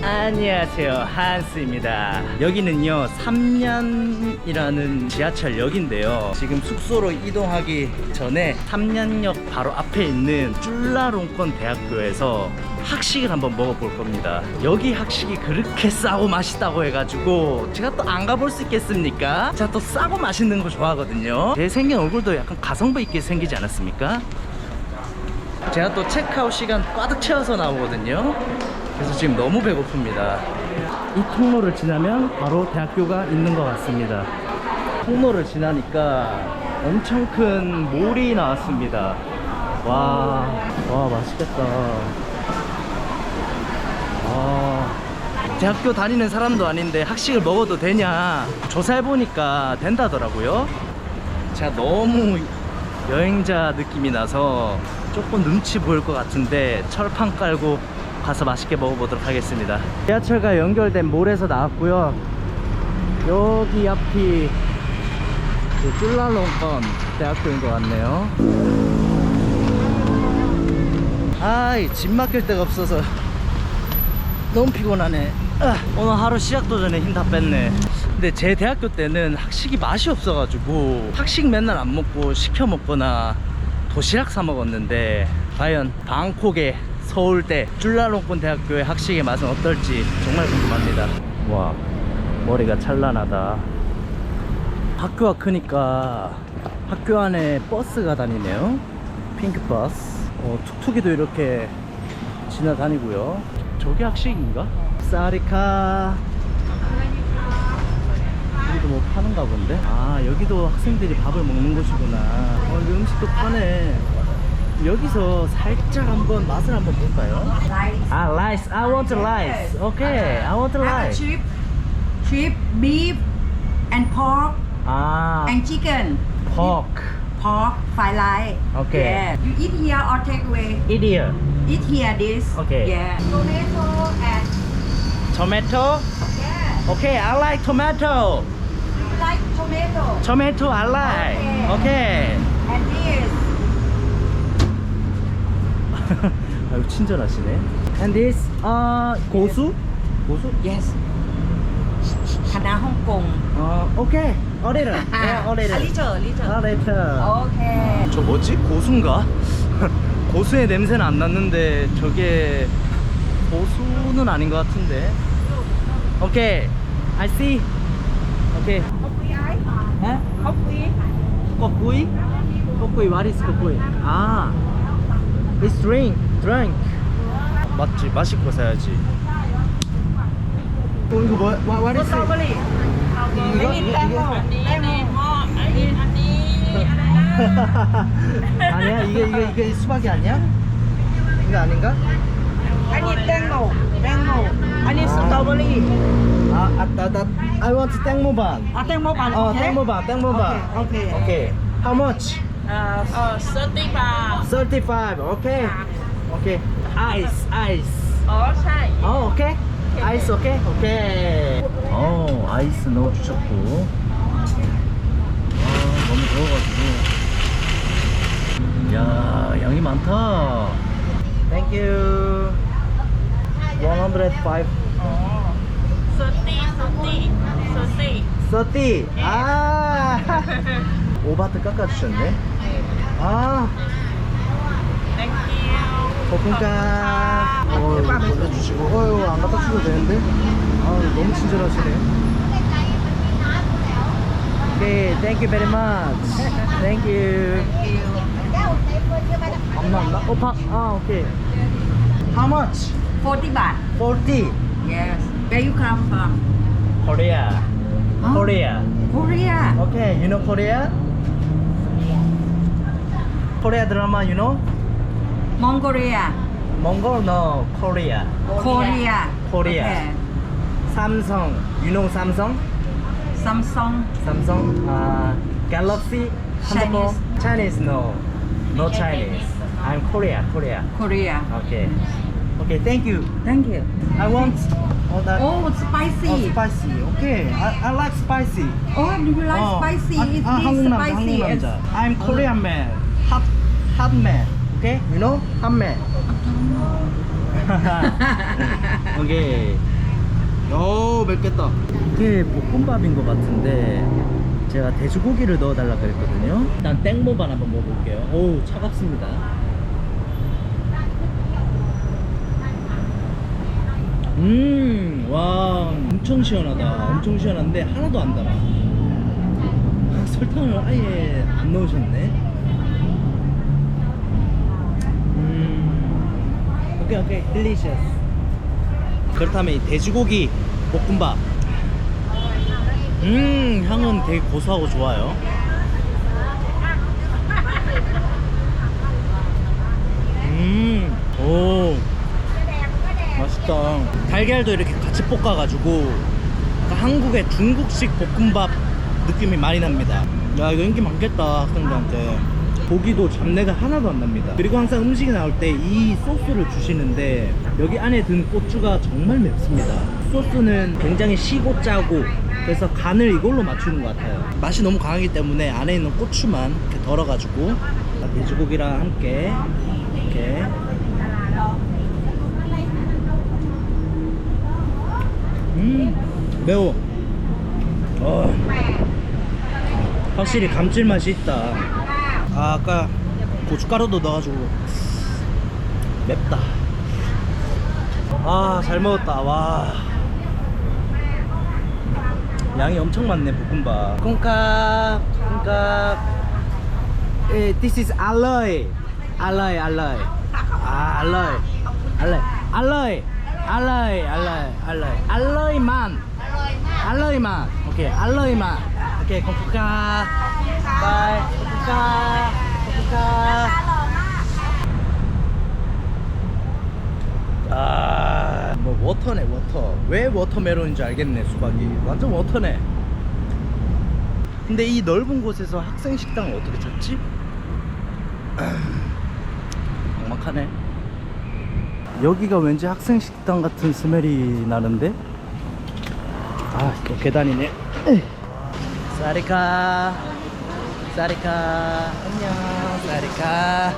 안녕하세요. 한스입니다. 여기는요 3년이라는 지하철역인데요. 지금 숙소로 이동하기 전에 3년역 바로 앞에 있는 쫄라롱권 대학교에서 학식을 한번 먹어볼 겁니다. 여기 학식이 그렇게 싸고 맛있다고 해가지고 제가 또 안 가볼 수 있겠습니까? 제가 또 싸고 맛있는 거 좋아하거든요. 제 생긴 얼굴도 약간 가성비 있게 생기지 않았습니까? 제가 또 체크아웃 시간 꽉 채워서 나오거든요. 그래서 지금 너무 배고픕니다. 이 통로를 지나면 바로 대학교가 있는 것 같습니다. 통로를 지나니까 엄청 큰 몰이 나왔습니다. 와, 와, 맛있겠다. 아, 대학교 다니는 사람도 아닌데 학식을 먹어도 되냐 조사해보니까 된다더라고요. 제가 너무 여행자 느낌이 나서 조금 눈치 보일 것 같은데 철판 깔고 가서 맛있게 먹어보도록 하겠습니다. 지하철과 연결된 몰에서 나왔고요. 여기 앞이 그 쫄라롱건 대학교인 것 같네요. 아이 집 맡길 데가 없어서 너무 피곤하네. 아, 오늘 하루 시작도 전에 힘 다 뺐네. 근데 제 대학교 때는 학식이 맛이 없어가지고 학식 맨날 안 먹고 시켜 먹거나 도시락 사 먹었는데 과연 방콕의 서울대 쫄라롱권 대학교의 학식의 맛은 어떨지 정말 궁금합니다. 와 머리가 찬란하다. 학교가 크니까 학교 안에 버스가 다니네요. 핑크 버스. 어, 툭툭이도 이렇게 지나다니고요. 저게 학식인가? 사리카. 여기도 뭐 파는가 본데? 아 여기도 학생들이 밥을 먹는 곳이구나. 어 여기 음식도 파네 여기서 살짝 한번 맛을 한번 볼까요? Rice. 아 라이스 I want rice Okay I want Have a rice chip, chip, beef, and pork, 아 and chicken. pork Pork, fried rice. Okay. Yeah. You eat here or take away? 이디어 Eat here this. Okay. Yeah. Tomato and tomato yeah. Okay I like tomato you like tomato? tomato I like Okay And this. 아유 친절하시네 And this 아 고수? 고수? Yes. Hong Kong. 어 오케이 어리를 네 어리를 A little, little. 어리트 Okay. 저 뭐지? 고수인가? 고수의 냄새는 안 났는데 저게 고수는 아닌 것 같은데 오케이 I see 오케이 Coffee ice. 에? Coffee. 꼬꾸이? 꼬꾸이 what is 꼬꾸이? 아 It's drink drink 맞지 맛있고 사야지 어 이거 뭐야? 와, what is it? 이거? 이거? 아니야 이게 이게 이게 수박이 아니야? 이거 아닌가? Tango. Tango. I need strawberry. 아, 아, 나, 나, I want 땡모반. Ah, tango pan. 어? 땡모반, 땡모반. Okay. Okay. How much? Uh, Uh, 30 baht. 35. Okay. Okay. Ice, ice. Sai. 어, 오케이. 아이스 오케이? 오케이. 어, 아이스 넣어 주셨고. 아, 너무 더워가지고. 야, 양이 많다. Thank you. 105. 30, 30, 30. 30. 아. 오바트 깎아주셨네. 아. 거품가. 어, 이거 보내주시고. 어, 이거 안 갖다 주셔도 되는데. 아, 너무 친절하시네. 오케이, thank you very much. Thank you. 없나? 어, 파. 아, 오케이. How much? 40 baht. 40. Yes. Where you come from? Korea. Huh? Korea. Korea. Okay, you know Korea? Korea drama, you know? Mongolia. Mongol? No, Korea. Korea. Korea. Okay. Samsung. You know Samsung? Samsung. Samsung. Uh, Galaxy. Chinese. Chinese? No. No Chinese. I'm Korea. Korea. Korea. Okay. Okay, thank you. Thank you. I want all that. Oh, spicy. Oh, spicy. Okay. I, I like spicy. Oh, do you like oh, spicy? I, it's I, spicy. It's... I'm oh. Korean man. Hot, hot man. Okay, you know, hot man. 오케이. 오, 맵겠다. 이게 볶음밥인 것 같은데 제가 돼지고기를 넣어달라 그랬거든요. 일단 땡모반 한번 먹어볼게요. 오, 차갑습니다. 음, 와, 엄청 시원하다. 엄청 시원한데 하나도 안 달아. 아, 설탕을 아예 안 넣으셨네. 오케이 오케이, delicious. 그렇다면 이 돼지고기 볶음밥. 음, 향은 되게 고소하고 좋아요. 음, 오, 맛있다. 달걀도 이렇게 같이 볶아가지고 한국의 중국식 볶음밥 느낌이 많이 납니다. 야, 이거 인기 많겠다, 학생들한테. 고기도 잡내가 하나도 안 납니다. 그리고 항상 음식이 나올 때 이 소스를 주시는데 여기 안에 든 고추가 정말 맵습니다. 소스는 굉장히 시고 짜고 그래서 간을 이걸로 맞추는 것 같아요. 맛이 너무 강하기 때문에 안에 있는 고추만 이렇게 덜어가지고 돼지고기랑 함께 이렇게 음 매워 어, 확실히 감칠맛이 있다 아, 아까 고춧가루도 넣어가지고 맵다 아 잘 먹었다 와 양이 엄청 많네 볶음밥 콩깍 콩깍 에, this is alloy alloy alloy 아 alloy alloy alloy alloy alloy alloy alloy만 alloy만 오케이 alloy만 오케이 콩깍 바이 콩깍 콩깍 아, 뭐 워터네 워터. 왜 워터멜론인 줄 알겠네 수박이. 완전 워터네. 근데 이 넓은 곳에서 학생 식당을 어떻게 찾지? 막막하네. 여기가 왠지 학생 식당 같은 스멜이 나는데. 아, 또 계단이네. 사리카. 사리카. 안녕. 사리카.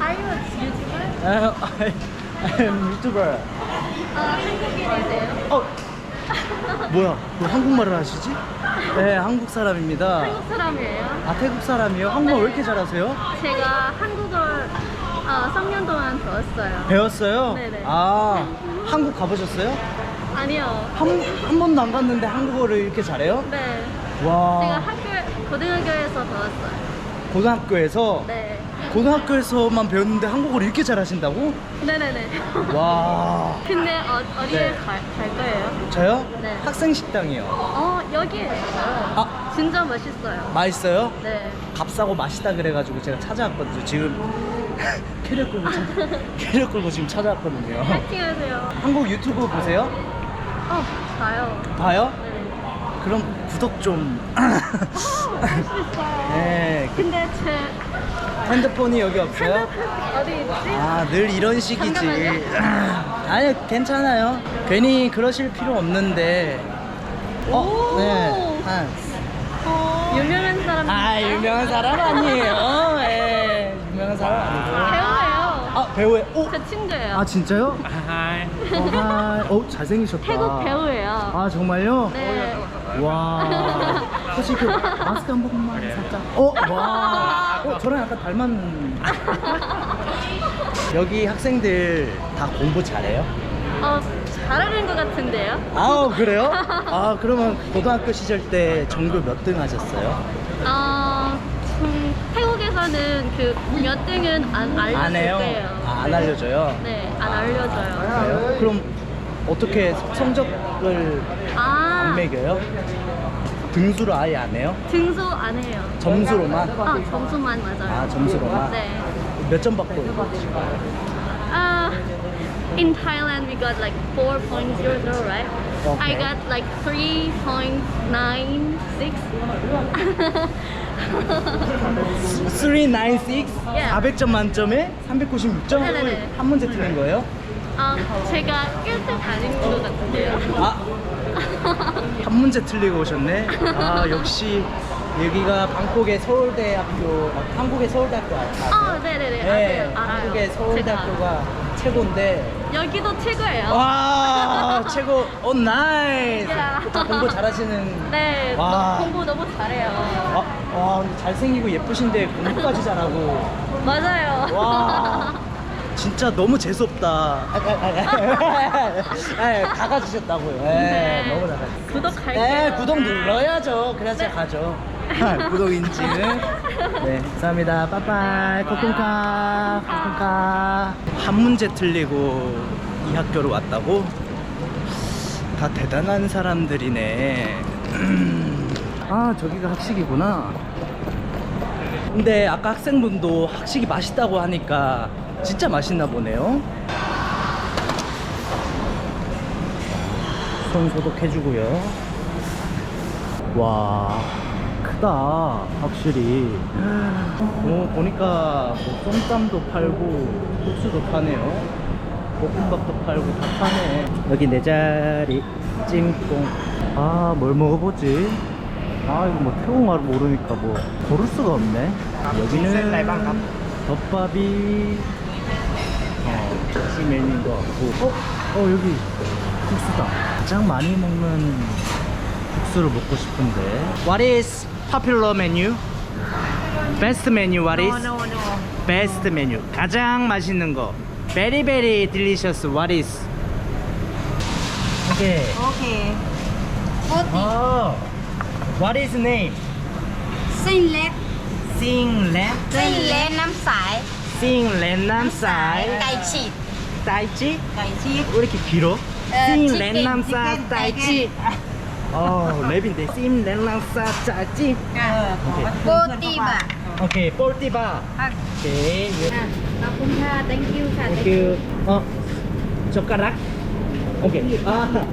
Are you a YouTuber? 아, I'm. 아, 한국인이세요? 어, 뭐야? 왜 한국말을 하시지? 네, 한국 사람입니다. 한국 사람이에요? 아, 태국 사람이요? 한국말 왜 이렇게 잘하세요? 제가 한국어를 어, 3년 동안 배웠어요. 배웠어요? 네네. 아, 한국 가보셨어요? 아니요. 한, 한 번도 안 갔는데 한국어를 이렇게 잘해요? 네. 와. 제가 학교, 고등학교에서 배웠어요. 고등학교에서, 네. 고등학교에서만 배웠는데 한국어를 이렇게 잘하신다고? 네네네. 와. 근데 어, 어디에 네. 갈, 갈 거예요? 저요? 네. 학생 식당이요. 어, 여기에 있어요. 아, 진짜 맛있어요. 맛있어요? 네. 값싸고 맛있다 그래가지고 제가 찾아왔거든요. 지금 캐리어 끌고 찾- 캐리어 끌고 지금 찾아왔거든요. 파이팅 하세요. 한국 유튜브 보세요? 어, 봐요. 봐요? 네. 그럼 구독 좀. 할수 있어요. 네. 그 근데 제 핸드폰이 여기 없어요? 핸드폰 어디 있지? 아, 늘 이런 식이지. 아니요, 괜찮아요. 괜히 그러실 필요 없는데. 어, 오. 네. 한스. 유명한 사람. 아, 유명한 사람 아니에요. 예, 유명한 사람 아니고. 배우예요. 아, 배우에. 오! 제 친구예요. 아, 진짜요? 어, 하이. 어, 잘생기셨다. 태국 배우예요. 아, 정말요? 네. 와. 혹시 그 마스크 한 번만 살짝. 어, 와. 어, 저랑 약간 닮았는. 여기 학생들 다 공부 잘해요? 어, 잘하는 것 같은데요? 아, 그래요? 아, 그러면 고등학교 시절 때 전교 몇 등 하셨어요? 어, 음, 태국에서는 그 몇 등은 안 알려줄 안 해요? 거예요. 아, 안 알려줘요? 네, 안 알려줘요. 그래요? 그럼 어떻게 성적을 아, 안 매겨요? 등수를 아예 안 해요? 등수 안 해요. 점수로만? 아, 점수만 맞아요. 아, 점수로만? 네. 몇 점 받고 있어요? Uh, in Thailand, we got like 4.00, right? Okay. I got like 3.96. 396? Yeah. 400점 만점에 396점? 네네네. 한 문제 틀린 거예요? 아, 제가 1등 다닌 것 같은데요. 아, 한 문제 틀리고 오셨네. 아, 역시 여기가 방콕의 서울대학교, 아, 한국의 서울대학교 아- 아세요? 아, 네네네. 네. 알아요. 한국의 제가 서울대학교가 최고인데 여기도 최고예요. 와 최고 오 나이스 야. 또 공부 잘하시는 네, 와. 너 공부 너무 잘해요. 아, 와 근데 잘생기고 예쁘신데 공부까지 잘하고 맞아요. 와 진짜 너무 재수없다. 아, 아, 아, 아, 아, 다 가주셨다고요. 네, 네. 너무 잘하셨어요. 구독 할게요. 네 구독 눌러야죠. 그래야 제가 가죠. 아, 구독 인증 네 감사합니다. 빠빠이. 코쿤카. 코쿤카. 한 문제 틀리고 이 학교로 왔다고? 다 대단한 사람들이네. 아 저기가 학식이구나. 근데 아까 학생분도 학식이 맛있다고 하니까 진짜 맛있나 보네요. 손 소독해주고요. 와 크다 확실히. 오 보니까 뭐 쏨땀도 팔고 국수도 파네요. 볶음밥도 팔고 다 파네. 여기 내 자리 찜뽕. 아 뭘 먹어보지? 아 이거 뭐 태국말 모르니까 뭐 고를 수가 없네. 여기는 덮밥이 어, 특수 메뉴인 것 같고 어? 어 여기 국수다 가장 많이 먹는 국수를 먹고 싶은데 What is popular menu? Best menu what is? No, no, no. Best menu 가장 맛있는 거 Very very delicious what is? 오케이 Okay. 어 What is name? Xinh lét Sing lamb Xinh lét nắm sải 싱 랜남사이 딸치 딸치? 딸치 왜 이렇게 길어? 싱 랜남사 딸치 어 랩인데. 싱 랜남사 딸치 뽀띠바. 오케이 뽀띠바. 오케이 예. 감사합니다. 땡큐 땡큐 어 젓가락? 오케이. 아.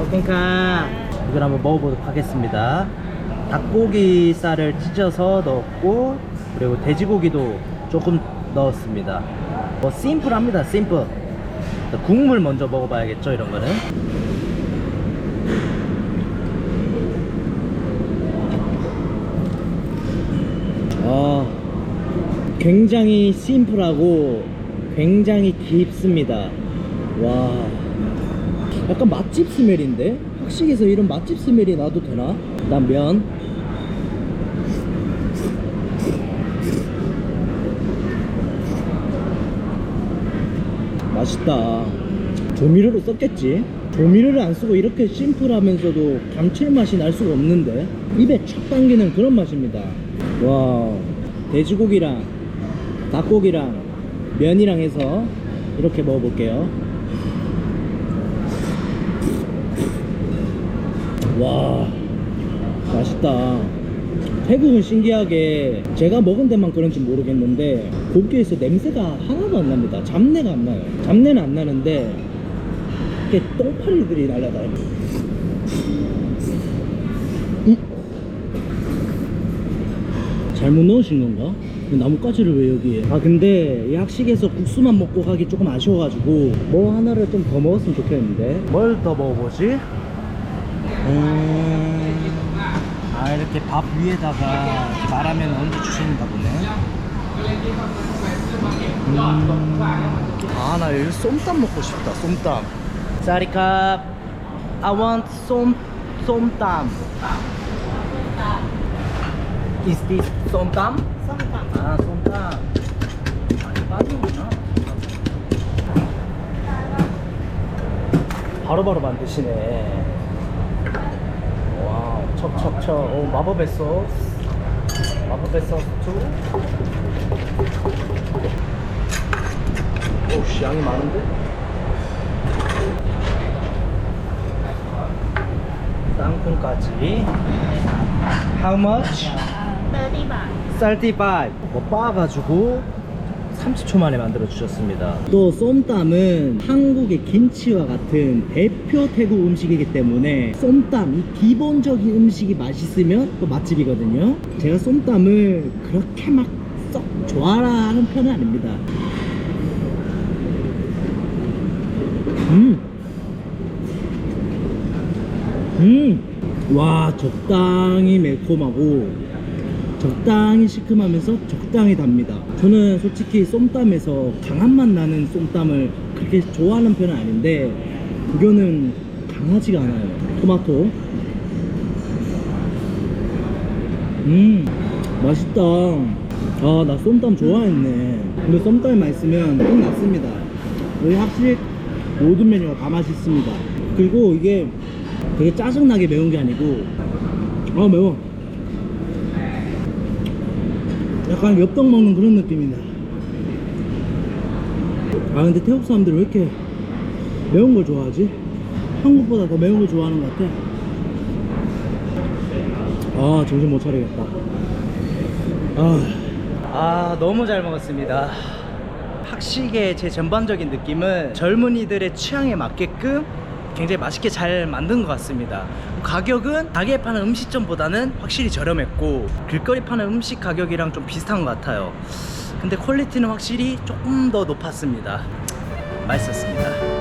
오케이카 이걸 한번 먹어보도록 하겠습니다. 닭고기살을 찢어서 넣었고 그리고 돼지고기도 조금 넣었습니다 뭐 심플합니다 심플 국물 먼저 먹어봐야겠죠 이런 거는 아 굉장히 심플하고 굉장히 깊습니다. 와, 약간 맛집 스멜인데? 학식에서 이런 맛집 스멜이 나도 되나? 난 면. 맛있다. 조미료를 썼겠지? 조미료를 안 쓰고 이렇게 심플하면서도 감칠맛이 날 수가 없는데 입에 촥 당기는 그런 맛입니다. 와, 돼지고기랑 닭고기랑 면이랑 해서 이렇게 먹어볼게요. 와, 맛있다. 태국은 신기하게 제가 먹은 데만 그런지 모르겠는데 고기에서 냄새가 하나도 안 납니다. 잡내가 안 나요. 잡내는 안 나는데 이렇게 똥파리들이 날아다녀요. 음? 잘못 넣으신 건가? 나뭇가지를 왜 여기에? 아 근데 이 학식에서 국수만 먹고 가기 조금 아쉬워가지고 뭐 하나를 좀 더 먹었으면 좋겠는데 뭘 더 먹어보지? 음... 이렇게 밥 위에다가 이렇게 말하면 얹어 주시는가 보네. 음. 아나 여기 쏨땀 먹고 싶다 쏨땀. 사리캅. I want 쏨 쏨땀. Is this 쏨땀? 쏨땀. 아 쏨땀. 바로바로 바로 만드시네. 첩첩첩 어, 마법의 소스. 마법의 소스 오우 양이 많은데? 땅콩까지. How much? 35 35뭐 빻아가지고 30초 만에 만들어 주셨습니다. 또 쏨땀은 한국의 김치와 같은 대표 태국 음식이기 때문에 쏨땀 이 기본적인 음식이 맛있으면 또 맛집이거든요. 제가 쏨땀을 그렇게 막 썩 좋아하는 편은 아닙니다. 음. 음, 와 적당히 매콤하고 적당히 시큼하면서 적당히 답니다. 저는 솔직히 쏨땀에서 강한 맛 나는 쏨땀을 그렇게 좋아하는 편은 아닌데 이거는 강하지가 않아요. 토마토. 음 맛있다. 아 나 쏨땀 좋아했네. 근데 쏨땀이 맛있으면 끝났습니다. 여기 확실히 모든 메뉴가 다 맛있습니다. 그리고 이게 되게 짜증나게 매운 게 아니고 아 매워 약간 엽떡 먹는 그런 느낌이네. 아 근데 태국 사람들이 왜 이렇게 매운 걸 좋아하지? 한국보다 더 매운 걸 좋아하는 것 같아. 아 정신 못 차리겠다. 아, 아 너무 잘 먹었습니다. 학식의 제 전반적인 느낌은 젊은이들의 취향에 맞게끔 굉장히 맛있게 잘 만든 것 같습니다. 가격은 가게에 파는 음식점보다는 확실히 저렴했고 길거리 파는 음식 가격이랑 좀 비슷한 것 같아요. 근데 퀄리티는 확실히 조금 더 높았습니다. 맛있었습니다